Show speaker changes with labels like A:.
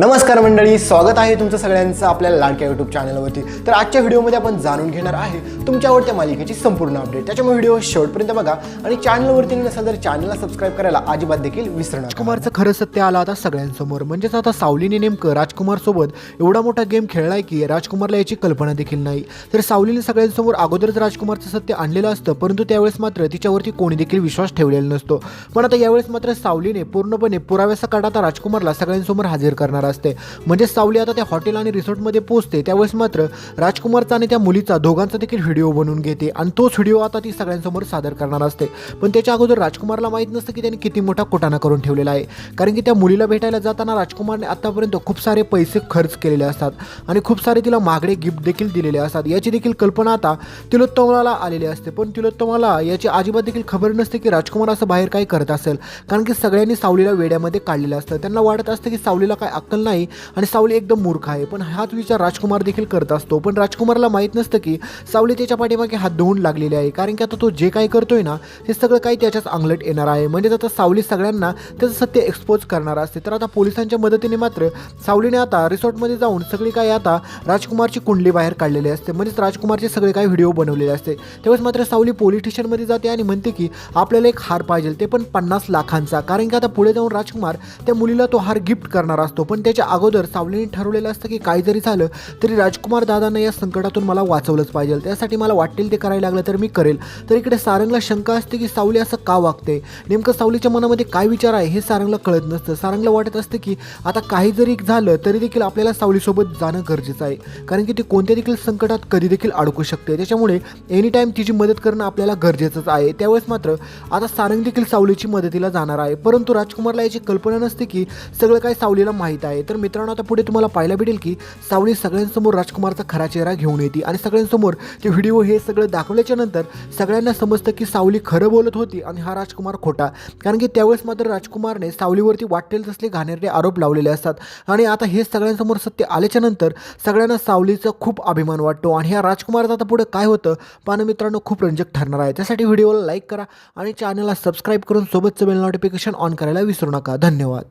A: नमस्कार मंडळी स्वागत आहे तुमचं सगळ्यांचं आपल्या लाडक्या यूट्यूब चॅनलवरती तर आजच्या व्हिडिओमध्ये आपण जाणून घेणार आहे तुमच्या आवडत्या मालिकेची संपूर्ण अपडेट त्याच्यामुळे व्हिडिओ शेवटपर्यंत बघा आणि चॅनलवरती नसेल तर चॅनलला सबस्क्राईब करायला अजिबात देखील विसरणार
B: राजकुमारचं खरं सत्य आलं आता सगळ्यांसमोर. म्हणजेच आता सावलीने नेमकं राजकुमार सोबत एवढा मोठा गेम खेळलाय की राजकुमारला याची कल्पना देखील नाही. तर सावलीने सगळ्यांसमोर अगोदरच राजकुमारचं सत्य आणलेलं असतं परंतु त्यावेळेस मात्र तिच्यावरती कोणी देखील विश्वास ठेवलेला नसतो. पण आता यावेळेस मात्र सावलीने पूर्णपणे पुराव्याचा आता राजकुमारला सगळ्यांसमोर हजर करणार असते. म्हणजे सावली आता त्या हॉटेल आणि रिसॉर्टमध्ये पोहोचते त्यावेळेस मात्र राजकुमारचा आणि त्या मुलीचा दोघांचा देखील व्हिडिओ बनवून घेते आणि तोच व्हिडिओ आता ती सगळ्यांसमोर सादर करणार असते. पण त्याच्या अगोदर राजकुमारला माहीत नसतं की त्याने किती मोठा कुटाणा करून ठेवलेला आहे. कारण की त्या मुलीला भेटायला जाताना राजकुमारने आतापर्यंत खूप सारे पैसे खर्च केलेले असतात आणि खूप सारे तिला मागडे गिफ्ट देखील दिलेले असतात. याची देखील कल्पना आता तिलोत्तमाला आलेली असते. पण तिलोत्तमाला याची अजिबात देखील खबर नसते की राजकुमार असं बाहेर काय करत असेल. कारण की सगळ्यांनी सावलीला वेड्यामध्ये काढलेलं असतं. त्यांना वाटत असतं की सावलीला काय अक्कल नाही आणि सावली एकदम मूर्ख आहे. पण हाच विचार राजकुमार देखील करत असतो. पण राजकुमारला माहीत नसतं की सावली त्याच्या पाठीमागे हात धुवून लागलेले आहे. कारण की आता तो जे काही करतोय ना हे सगळं काही त्याच्याच अंगलट येणार आहे. म्हणजेच आता सावली सगळ्यांना त्याचं सत्य एक्सपोज करणार असते. तर आता पोलिसांच्या मदतीने मात्र सावलीने आता रिसॉर्टमध्ये जाऊन सगळी काही आता राजकुमारची कुंडली बाहेर काढलेली असते. म्हणजेच राजकुमारचे सगळे काही व्हिडिओ बनवलेले असते. त्यावेळेस मात्र सावली पोलीस स्टेशनमध्ये जाते आणि म्हणते की आपल्याला एक हार पाहिजे. ते पण पन्नास लाखांचा. कारण की आता पुढे जाऊन राजकुमार त्या मुलीला तो हार गिफ्ट करणार असतो. पण त्याच्या अगोदर सावलीने ठरवलेलं असतं की काही जरी झालं तरी राजकुमार दादांना या संकटातून मला वाचवलंच पाहिजे. त्यासाठी मला वाटेल ते करायला लागलं तर मी करेल. तर इकडे सारंगला शंका असते की सावली असं का वागते? नेमकं सावलीच्या मनामध्ये काय विचार आहे हे सारंगला कळत नसतं. सारंगला वाटत असतं की आता काही जरी झालं तरी देखील आपल्याला सावलीसोबत जाणं गरजेचं आहे. कारण की ती कोणत्या देखील संकटात कधी देखील अडकू शकते? त्याच्यामुळे एनी टाईम तिची मदत करणं आपल्याला गरजेचंच आहे. त्यावेळेस मात्र आता सारंग देखील सावलीची मदतीला जाणार आहे. परंतु राजकुमारला याची कल्पना नसते की सगळं काय सावलीला माहीत आहे. आहे. तर मित्रांनो आता पुढे तुम्हाला पाहायला भेटेल की सावली सगळ्यांसमोर राजकुमारचा खरा चेहरा घेऊन येते आणि सगळ्यांसमोर ते व्हिडिओ हे सगळं दाखवल्याच्या नंतर सगळ्यांना समजतं की सावली खरं बोलत होती आणि हा राजकुमार खोटा. कारण की त्यावेळेस मात्र राजकुमारने सावलीवरती वाटेल तसले घाणेरडे आरोप लावलेले असतात. आणि आता हे सगळ्यांसमोर सत्य आल्याच्यानंतर सगळ्यांना सावलीचा खूप अभिमान वाटतो. आणि ह्या राजकुमारचं आता पुढे काय होतं पाहणं मित्रांनो खूप रंजक ठरणार आहे. त्यासाठी व्हिडिओला लाईक करा आणि चॅनलला सबस्क्राईब करून सोबतचं बेल नोटिफिकेशन ऑन करायला विसरू नका. धन्यवाद.